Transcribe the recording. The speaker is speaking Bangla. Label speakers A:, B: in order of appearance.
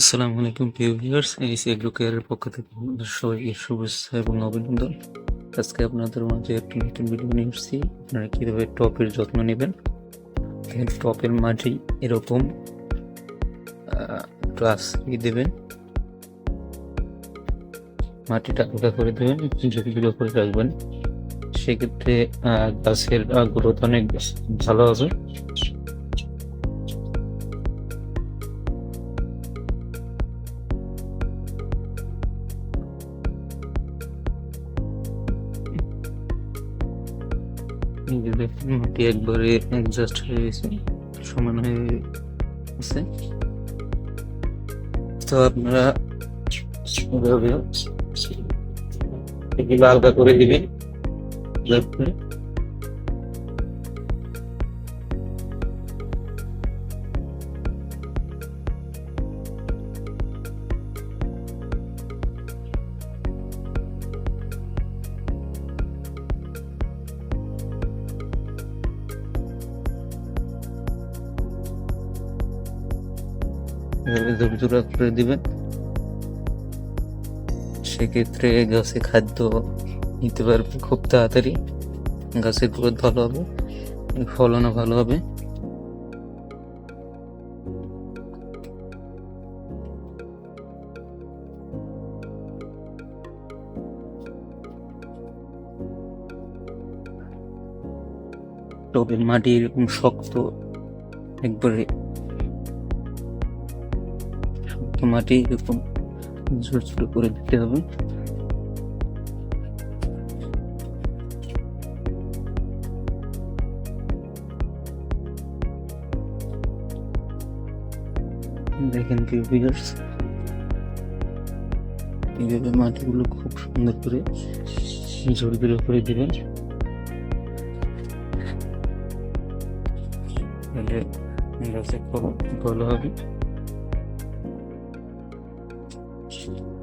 A: আসসালামু আলাইকুম, প্রিয় ভিউয়ার্স এই এগ্রো কেয়ারের পক্ষ থেকে সবাইকে শুভেচ্ছা এবং অভিনন্দন। আজকে আপনাদের মাঝে একটা নতুন ভিডিও নিয়ে এসেছি। আপনারা কীভাবে টপের যত্ন নেবেন? টপের মাটি এরকম গ্লাস দেবেন। মাটিটা আলাদা করে দেবেন ঝুঁকিগুলো করে রাখবেন, সেক্ষেত্রে গাছের গ্রোথ অনেক ভালো হবে। মাটি একবারে অ্যাডজাস্ট হয়ে গেছে সমান হয়ে গেছে। তো আপনারা এগুলো আলগা করে দিবেন। এভাবে ঝুরঝুরা করে দিবেন। সেক্ষেত্রে গাছে খাদ্য নিতে পারবে খুব তাড়াতাড়ি। গাছের গ্রোথ ভালো হবে, ফলনও ভালো হবে। টবের মাটি এরকম শক্ত, একবারে শক্ত মাটি এরকম ছোট ছোট করে দিতে হবে। দেখেন কি ভিউয়ার্স এইভাবে মাটিগুলো খুব সুন্দর করে ঝুড়ি করে দিবেন। তাহলে গাছে খুব ভালো হবে। Thank you.